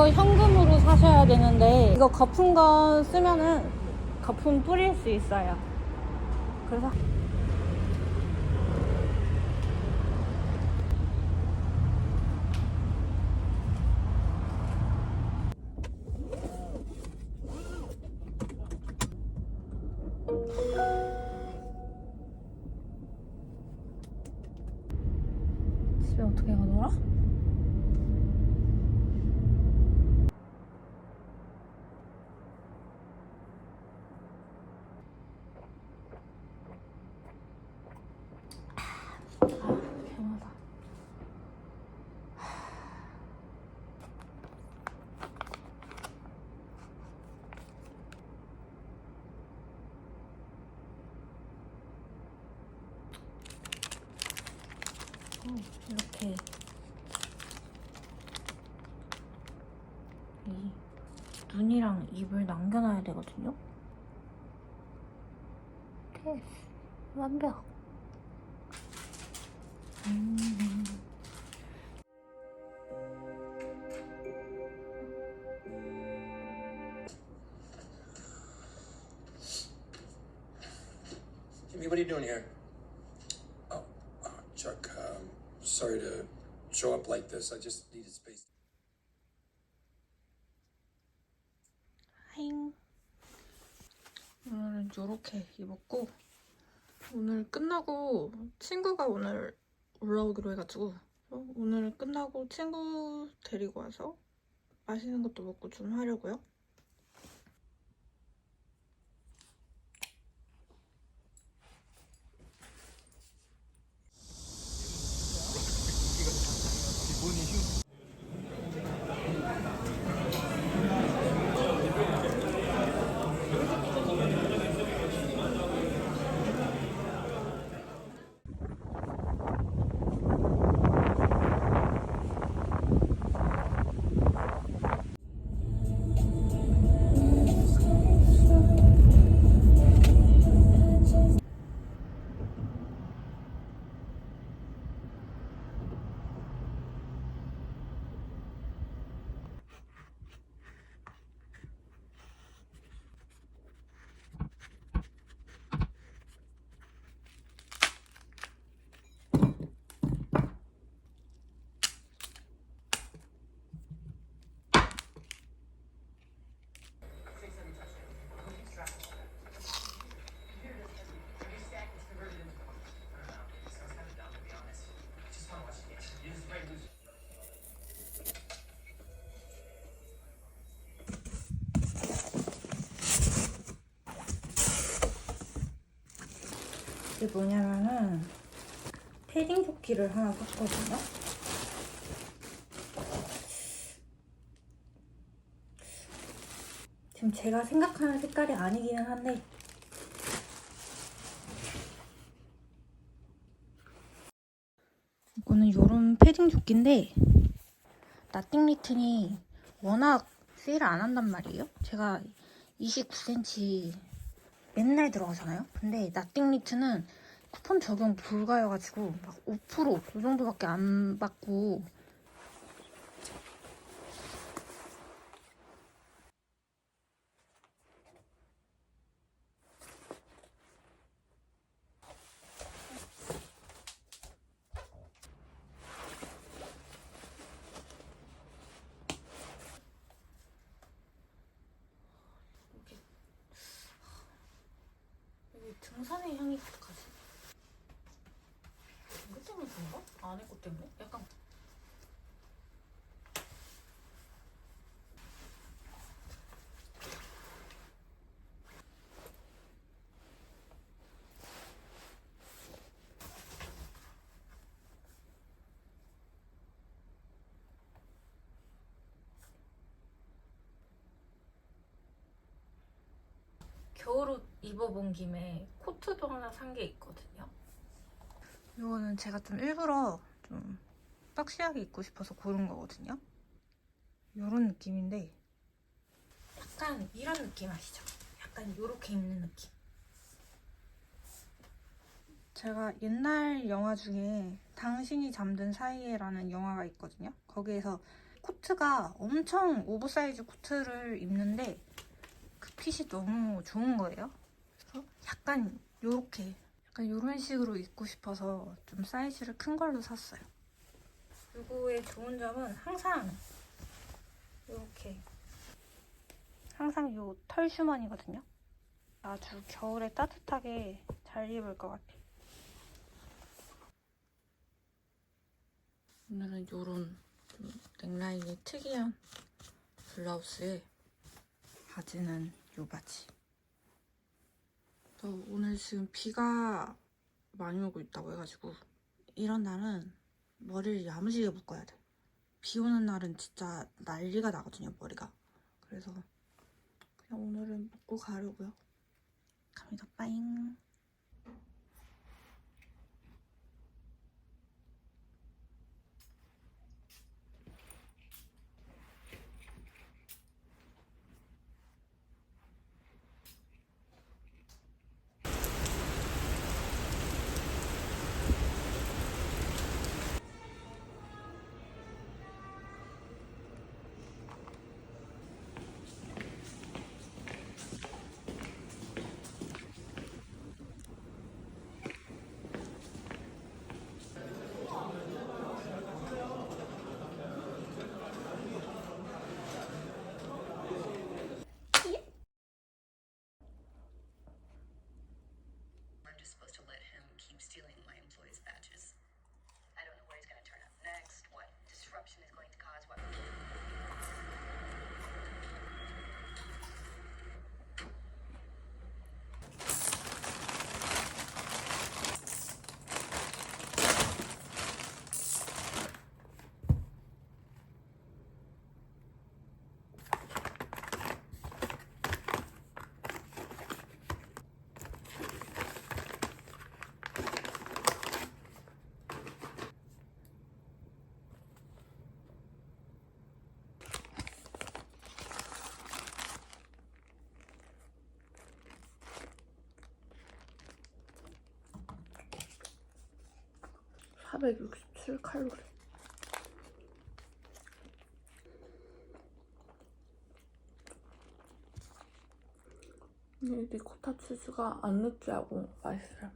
이거 현금으로 사셔야 되는데 이거 거품 건 쓰면은 거품 뿌릴 수 있어요. 그래서 집에 어떻게 가더라? 아, 개마다. 어, 이렇게 이 눈이랑 입을 남겨놔야 되거든요. 됐어. 완벽. 음. What are you doing here? Like this. I just needed space. 하잉. 오늘은 이렇게 입었고 오늘 끝나고 친구가 오늘 올라오기로 해가지고 어, 오늘 끝나고 친구 데리고 와서 맛있는 것도 먹고 좀 하려고요. 뭐냐면은 패딩 조끼를 하나 샀거든요. 지금 제가 생각하는 색깔이 아니기는 한데 이거는 요런 패딩 조끼인데 나띵 리튼이 워낙 세일을 안 한단 말이에요. 제가 29cm 맨날 들어가잖아요. 근데 나띵 리트는 쿠폰 적용 불가여가지고 막 5%그 정도밖에 안 받고 등산의 향이 가득하지. 그런가? 안에 것 때문에? 약간 겨울옷 입어본 김에 코트도 하나 산 게 있거든요. 이거는 제가 좀 일부러 좀 박시하게 입고 싶어서 고른 거거든요. 이런 느낌인데 약간 이런 느낌 아시죠? 약간 이렇게 입는 느낌. 제가 옛날 영화 중에 당신이 잠든 사이에라는 영화가 있거든요. 거기에서 코트가 엄청 오버사이즈 코트를 입는데 그 핏이 너무 좋은 거예요. 그래서 약간 요렇게 약간 요런 식으로 입고 싶어서 좀 사이즈를 큰 걸로 샀어요. 요거의 좋은 점은 항상 요렇게 항상 요털 주머니거든요. 아주 겨울에 따뜻하게 잘 입을 것 같아요. 오늘은 요런 좀 넥라인이 특이한 블라우스에 바지는 요 바지. 저 오늘 지금 비가 많이 오고 있다고 해가지고 이런 날은 머리를 야무지게 묶어야 돼. 비 오는 날은 진짜 난리가 나거든요, 머리가. 그래서 그냥 오늘은 묶고 가려고요. 갑니다, 빠잉. (467) 칼로리 이 리코타 치즈가 안 느끼하고 맛있어요.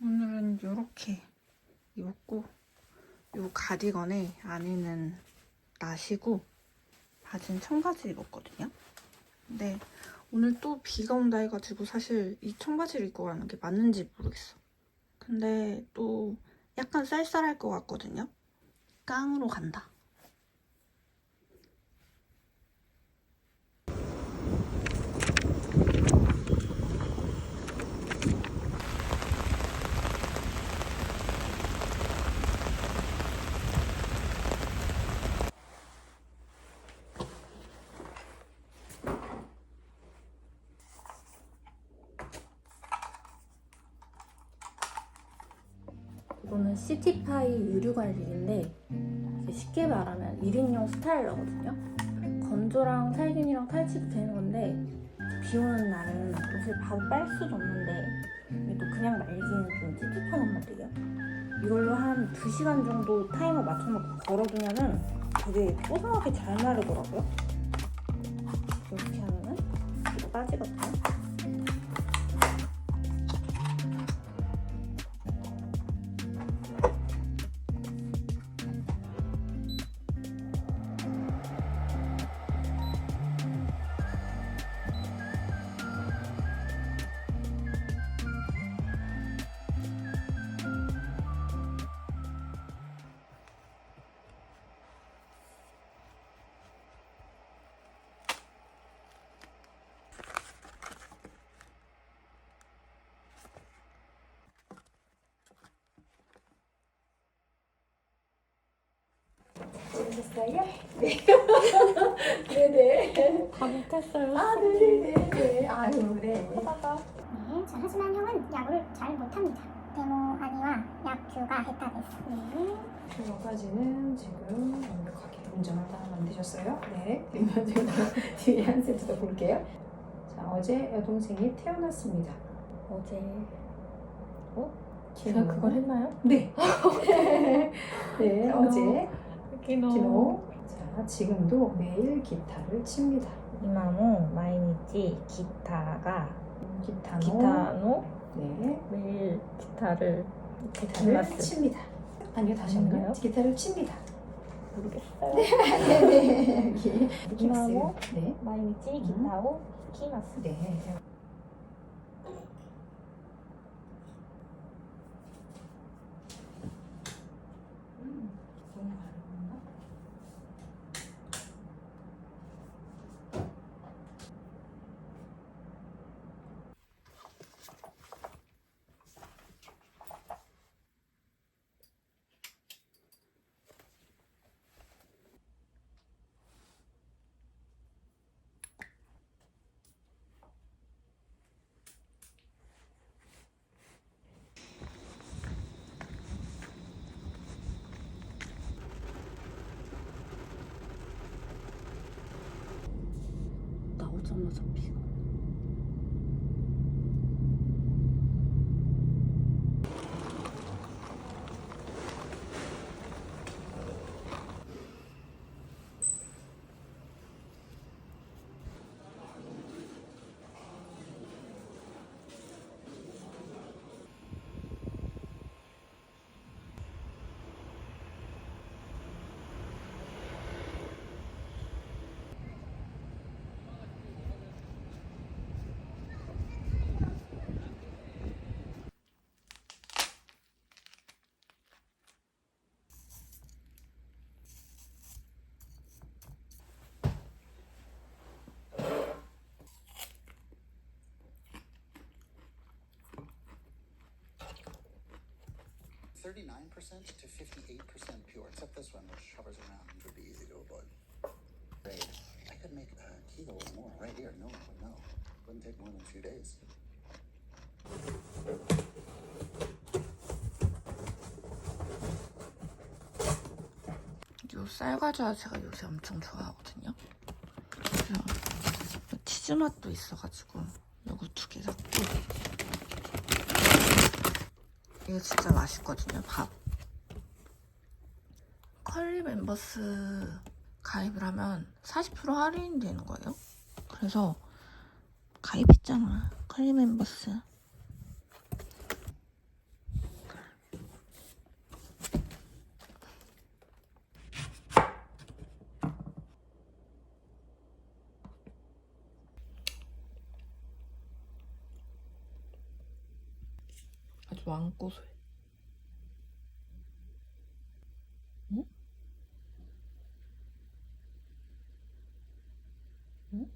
오늘은 요렇게 입었고 요 가디건에 안에는 나시고 바지는 청바지 입었거든요. 근데 오늘 또 비가 온다 해가지고 사실 이 청바지를 입고 가는 게 맞는지 모르겠어. 근데 또 약간 쌀쌀할 것 같거든요. 깡으로 간다. 시티파이 의류관리인데 이게 쉽게 말하면 1인용 스타일러거든요. 건조랑 살균이랑 탈취도 되는 건데 비 오는 날은 옷을 바로 빨 수도 없는데 또 그냥 말기는 좀 찝찝하단 말이에요. 이걸로 한 2시간 정도 타이머 맞춰놓고 걸어두면은 되게 뽀송하게 잘 마르더라고요. 이렇게 하면은 빠지거든요. 됐어요? 네. 네네. 다 못했어요. 아, 네네네. 아유, 네. 하다가 네, 자, 하지만 형은 야구를 잘 못합니다. 데모 아니와 약규가 했다 됐어. 네. 여기까지는 지금 완벽하게 운전하다 만들 되셨어요? 네. 제가 뒤에 한 세트 더 볼게요. 자, 어제 여동생이 태어났습니다. 어제 키노. 제가 그걸 했나요? 네. 네. 어제 키노. 키노. 자, 지금도 매일 기타를 칩니다. 기타가 기타노. 기타노 네. 매일 기타를 기타를 마스. 칩니다. 아니요, 다시 한번 아닌가요? 기타를 칩니다. 모르겠어요. 네, 네. 여기 이마모 네. 마이니치 음. 기타오 키마스. 네. そんなゾ。39% to 58% pure, except this one, which hovers around and would be easy to avoid. Great. I could make a kilo or more right here. No one would know. Wouldn't take more than a few days. 요 쌀과자 제가 요새 엄청 좋아하거든요. 치즈 맛도 있어가지고 요거 두 개 샀고 이게 진짜 맛있거든요. 밥. 컬리 멤버스 가입을 하면 40% 할인 되는 거예요. 그래서 가입했잖아. 컬리 멤버스. 아주 왕고소해. 응? 응?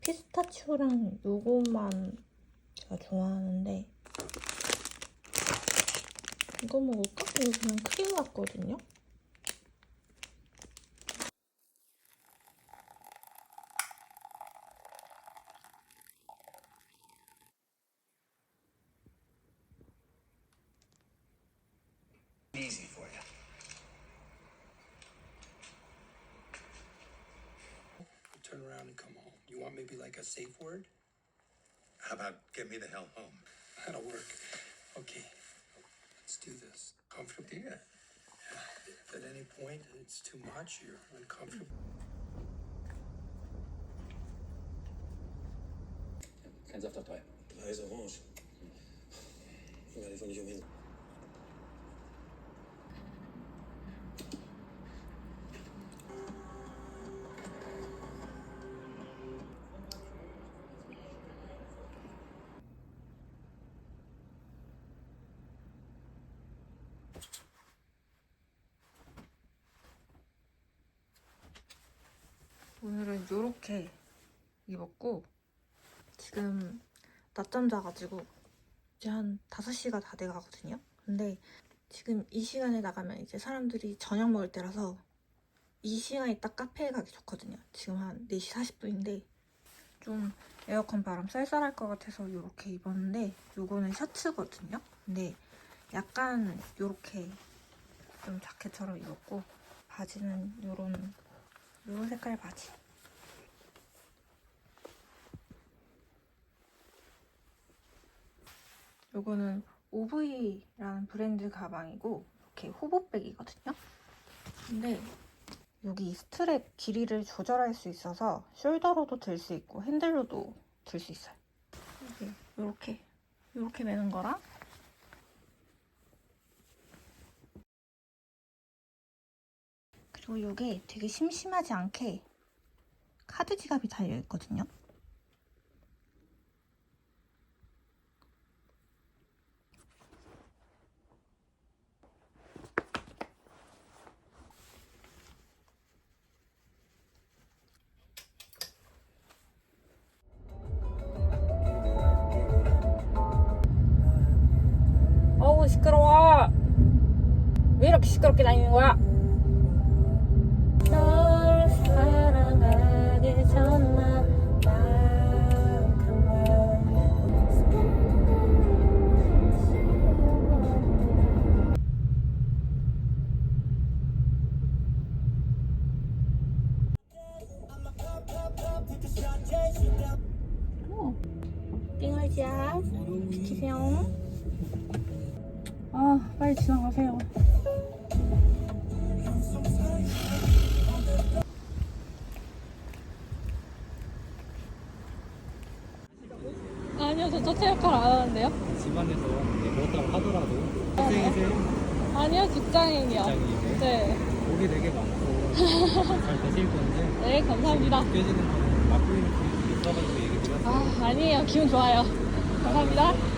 피스타치오랑 요것만 제가 좋아하는데 이거 먹을까? 이거 그냥 크림 같거든요? Home? That'll work. Okay, let's do this. Comfortable? Yeah. If at any point it's too much, you're uncomfortable. Kein Saft auf drei. Eis orange. Hm. Kann ich doch nicht umhin. 오늘은 요렇게 입었고 지금 낮잠 자가지고 이제 한 5시가 다 돼가거든요. 근데 지금 이 시간에 나가면 이제 사람들이 저녁 먹을 때라서 이 시간이 딱 카페에 가기 좋거든요. 지금 한 4시 40분인데 좀 에어컨 바람 쌀쌀할 것 같아서 요렇게 입었는데 요거는 셔츠거든요. 근데 약간 요렇게 좀 자켓처럼 입었고 바지는 요런 요런 색깔 바지. 요거는 OV라는 브랜드 가방이고 이렇게 호보백이거든요. 근데 여기 스트랩 길이를 조절할 수 있어서 숄더로도 들 수 있고 핸들로도 들 수 있어요. 이게 요렇게 요렇게 매는 거랑 그리고 이게 되게 심심하지 않게 카드 지갑이 달려 있거든요. 어우 시끄러워. 왜 이렇게 시끄럽게 다니는 거야? 저 자체 역할 안 하는데요? 집안에서 그렇다고 하더라도 학생이세요? 아니요, 직장인이요. 직장인이세요? 네. 복이 되게 많고 잘 되실 건데 네, 감사합니다. 느껴지는 거는 분이 있어가지고 얘기 드렸어요 아, 아니에요. 기분 좋아요. 감사합니다.